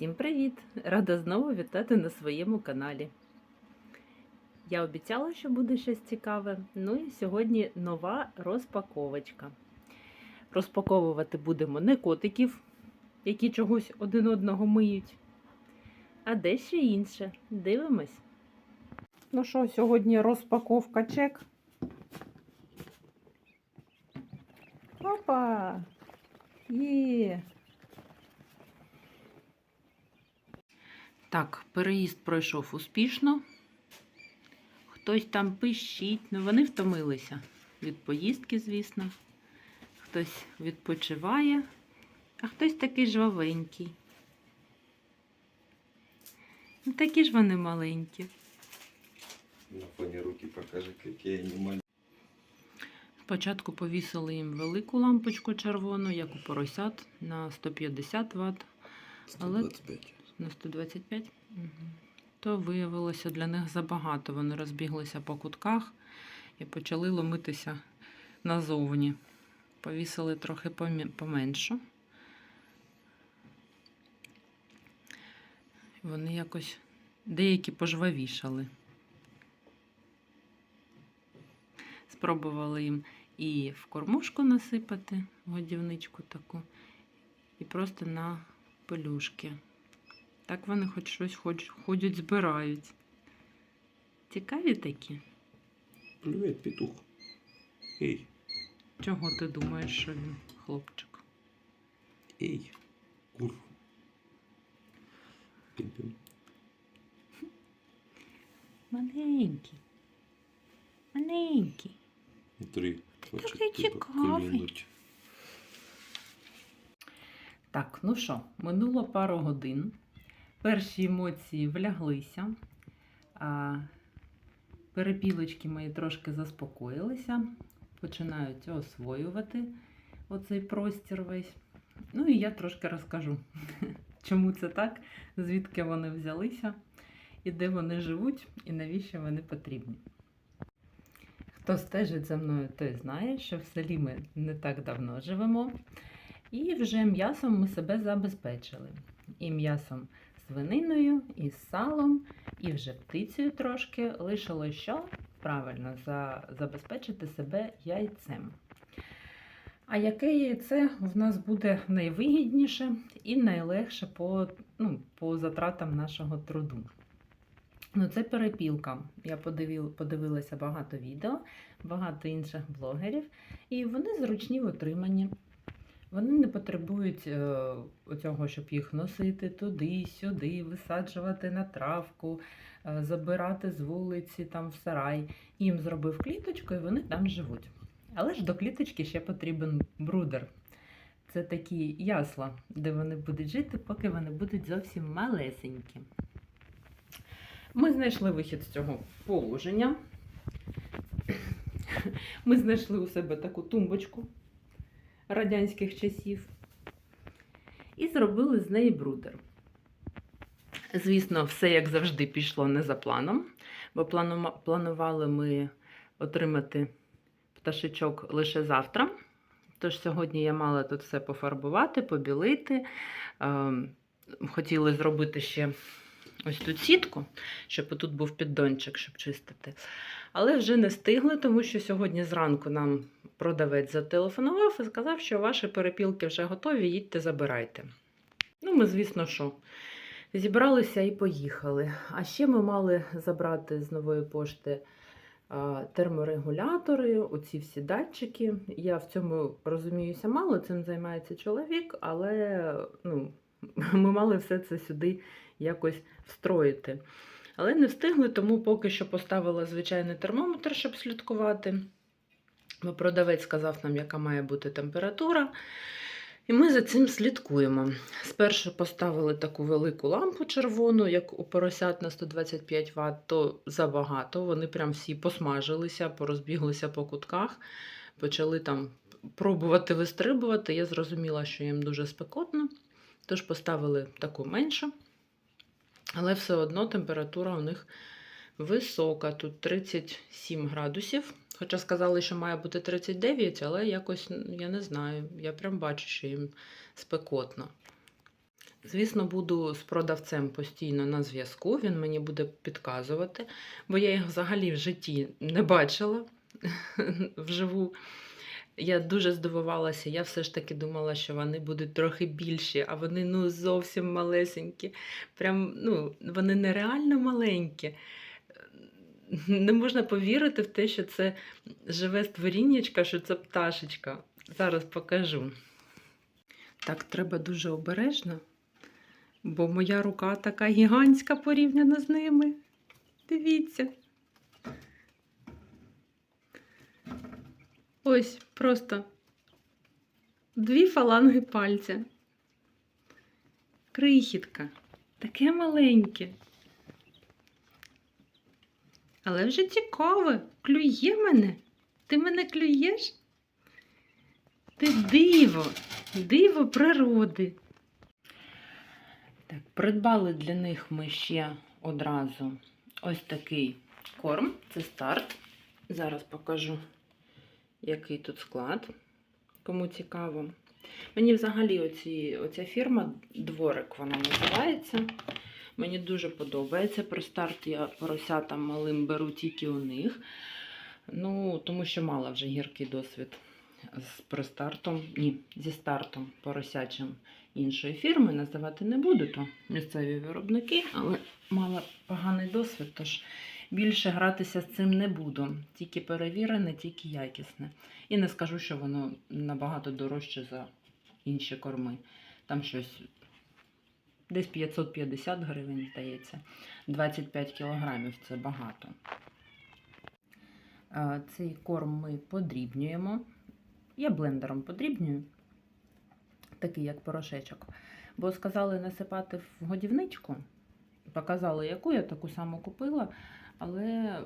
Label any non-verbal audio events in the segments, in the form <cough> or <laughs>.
Усім привіт! Рада знову вітати на своєму каналі. Я обіцяла, що буде щось цікаве. Ну і сьогодні нова розпаковочка. Розпаковувати будемо не котиків, які чогось один одного миють, а дещо інше. Дивимось. Ну що, сьогодні розпаковка чек. Опа! Є! Так, переїзд пройшов успішно. Хтось там пищить, ну вони втомилися від поїздки, звісно. Хтось відпочиває, а хтось такий жвавенький. Ну, такі ж вони маленькі. На фоне руки покажи, какие они маленькие. Спочатку повісили їм велику лампочку червону, як у поросят, на 150 Вт. Але- 125. На 125? Угу. То виявилося для них забагато. Вони розбіглися по кутках і почали ломитися назовні. Повісили трохи поменшу. Вони якось деякі пожвавішали. Спробували їм і в кормушку насипати, годівничку таку, і просто на пелюшки. Так вони хоч щось хоч, ходять, збирають. Цікаві такі. Привет, петух. Эй, Чого ти думаєш, що він хлопчик? эй, кур. Пим-пим. Маленький. Маленький. Хочет такий цікавий. Так, ну що, минуло пару годин. Перші емоції вляглися. Перепілочки мої трошки заспокоїлися, починають освоювати оцей простір весь. Ну і я трошки розкажу, <laughs> чому це так, звідки вони взялися, і де вони живуть, і навіщо вони потрібні. Хто стежить за мною, той знає, що в селі ми не так давно живемо. І вже м'ясом ми себе забезпечили. І м'ясом свининою, і з салом, і вже птицею трошки. Лишилось що? Правильно, за, забезпечити себе яйцем. А яке яйце в нас буде найвигідніше і найлегше по, ну, по затратам нашого труду? Ну, це перепілка. Я подивил, подивилася багато відео, багато інших блогерів, і вони зручні в утриманні. Вони не потребують е, цього, щоб їх носити туди, сюди, висаджувати на травку, е, забирати з вулиці там в сарай. Їм зробив кліточку, і вони там живуть. Але ж до кліточки ще потрібен брудер. Це такі ясла, де вони будуть жити, поки вони будуть зовсім малесенькі. Ми знайшли вихід з цього положення. Ми знайшли у себе таку тумбочку радянських часів і зробили з неї брудер. Звісно, все, як завжди, пішло не за планом, бо планували ми отримати пташечок лише завтра. Тож сьогодні я мала тут все пофарбувати, побілити. Ем, Хотіли зробити ще ось тут сітку, щоб тут був піддончик, щоб чистити. Але вже не встигли, тому що сьогодні зранку нам продавець зателефонував і сказав, що ваші перепілки вже готові, їдьте, забирайте. Ну, ми, звісно, що зібралися і поїхали. А ще ми мали забрати з нової пошти терморегулятори, оці всі датчики. Я в цьому розуміюся мало, цим займається чоловік, але ну, <laughs> ми мали все це сюди якось встроїти. Але не встигли, тому поки що поставила звичайний термометр, щоб слідкувати. Бо продавець сказав нам, яка має бути температура. І ми за цим слідкуємо. Спершу поставили таку велику лампу червону, як у поросят на 125 Вт, то забагато. Вони прям всі посмажилися, порозбіглися по кутках, почали там пробувати вистрибувати. Я зрозуміла, що їм дуже спекотно, тож поставили таку меншу. Але все одно температура у них висока. Тут 37 градусів. Хоча сказали, що має бути 39, але якось я не знаю. Я прям бачу, що їм спекотно. Звісно, буду з продавцем постійно на зв'язку, він мені буде підказувати, бо я їх взагалі в житті не бачила <laughs> вживу. Я дуже здивувалася, я все ж таки думала, що вони будуть трохи більші, а вони ну зовсім малесенькі. Прям, ну, вони нереально маленькі. <laughs> Не можна повірити в те, що це живе створіннячка, що це пташечка. Зараз покажу. Так, треба дуже обережно, бо моя рука така гігантська порівняно з ними. Дивіться. Ось просто дві фаланги пальця. Крихітка. Таке маленьке. Але вже цікаве, клює мене. Ти мене клюєш? Ти диво, диво природи. Так, придбали для них ми ще одразу ось такий корм. Це старт. Зараз покажу, який тут склад. Кому цікаво. Мені взагалі оці, оця фірма Дворик вона називається. Мені дуже подобається. При старт я поросятам малим беру тільки у них. Ну, тому що мала вже гіркий досвід з пристартом, ні, зі стартом поросячим іншої фірми. Називати не буду, то місцеві виробники, але мала поганий досвід, тож більше гратися з цим не буду. Тільки перевірене, тільки якісне. І не скажу, що воно набагато дорожче за інші корми. Там щось десь 550 гривень, здається. 25 кілограмів це багато. Цей корм ми подрібнюємо. Я блендером подрібнюю, такий як порошечок. Бо сказали насипати в годівничку. Показали, яку я таку саму купила, але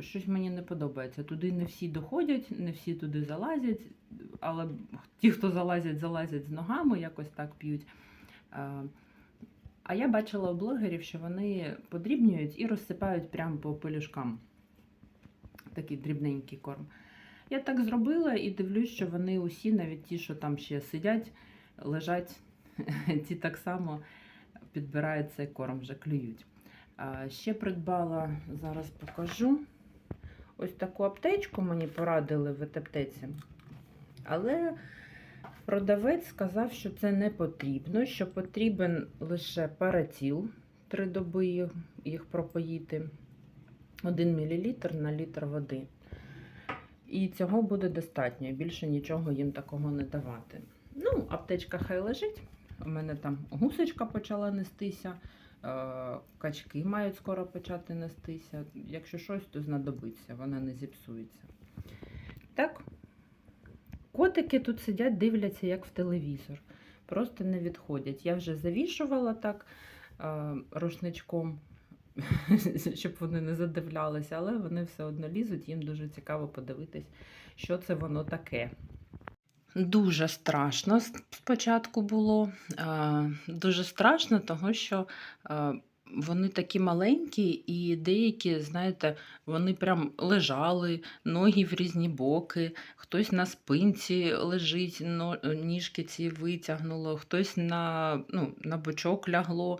щось мені не подобається. Туди не всі доходять, не всі туди залазять, але ті, хто залазять, залазять з ногами, якось так п'ють. А, я бачила у блогерів, що вони подрібнюють і розсипають прямо по пелюшкам. Такий дрібненький корм. Я так зробила і дивлюсь, що вони усі, навіть ті, що там ще сидять, лежать, <laughs> ті так само підбирають цей корм, вже клюють. Ще придбала, зараз покажу. Ось таку аптечку мені порадили в аптеці. Але продавець сказав, що це не потрібно, що потрібен лише параціл, три доби їх, пропоїти. 1 мл на літр води. І цього буде достатньо, більше нічого їм такого не давати. Ну, аптечка хай лежить. У мене там гусочка почала нестися, е, качки мають скоро почати нестися. Якщо щось, то знадобиться, вона не зіпсується. Так, котики тут сидять, дивляться, як в телевізор. Просто не відходять. Я вже завішувала так е, рушничком <laughs> щоб вони не задивлялися, але вони все одно лізуть, їм дуже цікаво подивитись, що це воно таке. Дуже страшно спочатку було. Дуже страшно, тому що вони такі маленькі, і деякі, знаєте, вони прям лежали, ноги в різні боки, хтось на спинці лежить, ніжки ці витягнуло, хтось на ну, на бочок лягло,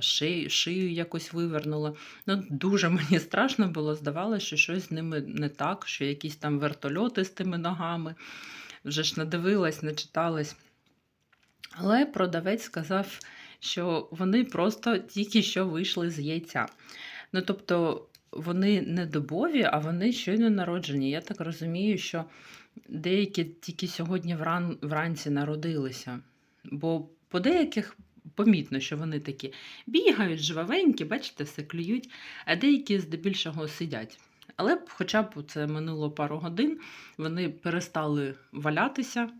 шию, шию якось вивернуло. Ну, Дуже <laughs> мені страшно було, здавалося, що щось з ними не так, що якісь там вертольоти з тими ногами. Вже ж надивилась, начиталась. Але продавець сказав, що вони просто тільки що вийшли з яйця. Ну, тобто, вони не добові, а вони щойно народжені. Я так розумію, що деякі тільки сьогодні вран... вранці народилися. Бо по деяких помітно, що вони такі бігають, жвавенькі, бачите, все клюють, а деякі здебільшого сидять. Але хоча б це минуло пару годин, вони перестали валятися,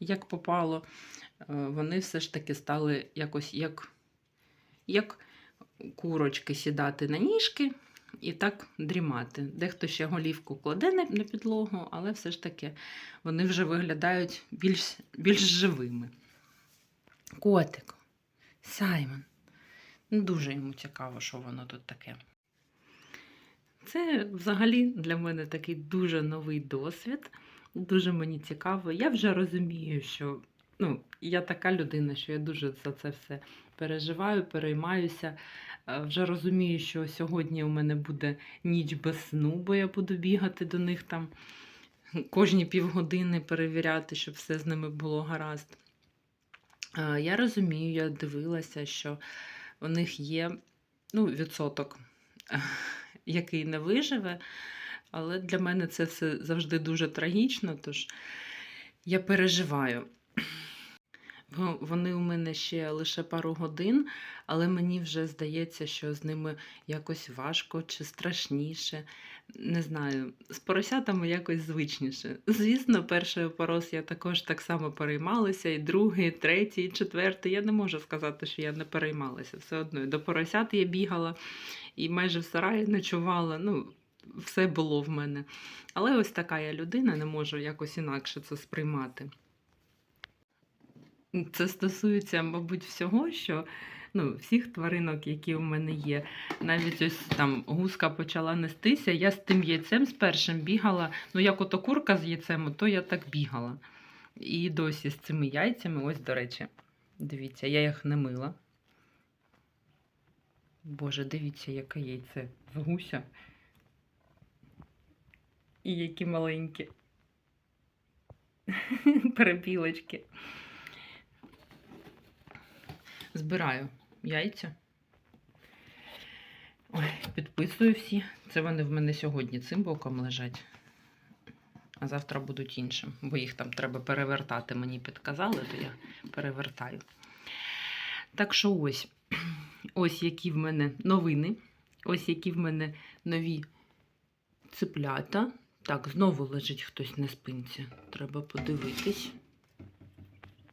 як попало. Вони все ж таки стали якось як, як курочки сідати на ніжки і так дрімати. Дехто ще голівку кладе на підлогу, але все ж таки вони вже виглядають більш, більш живими. Котик, Саймон. Ну, Дуже йому цікаво, що воно тут таке. Це взагалі для мене такий дуже новий досвід. Дуже мені цікаво. Я вже розумію, що ну, я така людина, що я дуже за це все переживаю, переймаюся. Е, Вже розумію, що сьогодні у мене буде ніч без сну, бо я буду бігати до них там кожні півгодини перевіряти, щоб все з ними було гаразд. Е, Я розумію, я дивилася, що у них є ну, відсоток, <laughs> який не виживе, але для мене це все завжди дуже трагічно, тож я переживаю. Бо Вони у мене ще лише пару годин, але мені вже здається, що з ними якось важко чи страшніше. Не знаю, з поросятами якось звичніше. Звісно, перший опорос я також так само переймалася, і другий, третій, і четвертий. Я не можу сказати, що я не переймалася. Все одно. До поросят я бігала і майже в сараї ночувала. Ну, все було в мене. Але ось така я людина, не можу якось інакше це сприймати. Це стосується, мабуть, всього, що ну, всіх тваринок, які у мене є. Навіть ось там гуска почала нестися. Я з тим яйцем з першим бігала. Ну, як ото курка з яйцем, то я так бігала. І досі з цими яйцями, ось, до речі, дивіться, я їх не мила. Боже, дивіться, яке яйце з гуся. І які маленькі <laughs> перепілочки. Збираю яйця. Ой, підписую всі. Це вони в мене сьогодні цим боком лежать. А завтра будуть іншим, бо їх там треба перевертати. Мені підказали, то я перевертаю. Так що ось. Ось які в мене новини. Ось які в мене нові цеплята. Так, знову лежить хтось на спинці. Треба подивитись.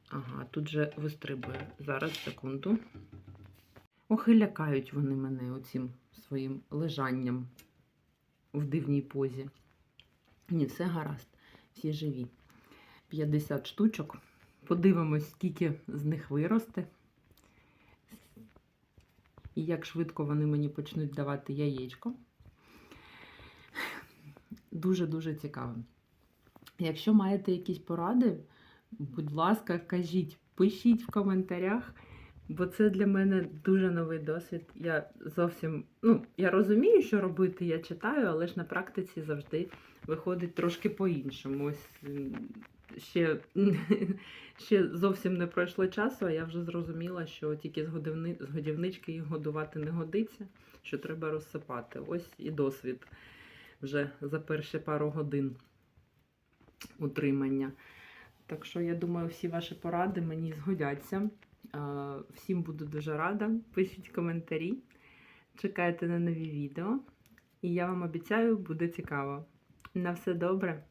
Ага, тут же вистрибує. Зараз, секунду. Ох, і лякають вони мене оцим своїм лежанням в дивній позі. Ні, все гаразд. Всі живі. 50 штучок. Подивимось, скільки з них виросте. І як швидко вони мені почнуть давати яєчко. Дуже-дуже цікаво. Якщо маєте якісь поради, будь ласка, кажіть, пишіть в коментарях, бо це для мене дуже новий досвід. Я зовсім, ну, я розумію, що робити, я читаю, але ж на практиці завжди виходить трошки по-іншому. Ось ще, <laughs> ще зовсім не пройшло часу, а я вже зрозуміла, що тільки з, з годівнички їх годувати не годиться, що треба розсипати. Ось і досвід вже за перші пару годин утримання. Так що, я думаю, всі ваші поради мені згодяться. Е, Всім буду дуже рада. Пишіть коментарі, чекайте на нові відео. І я вам обіцяю, буде цікаво. На все добре!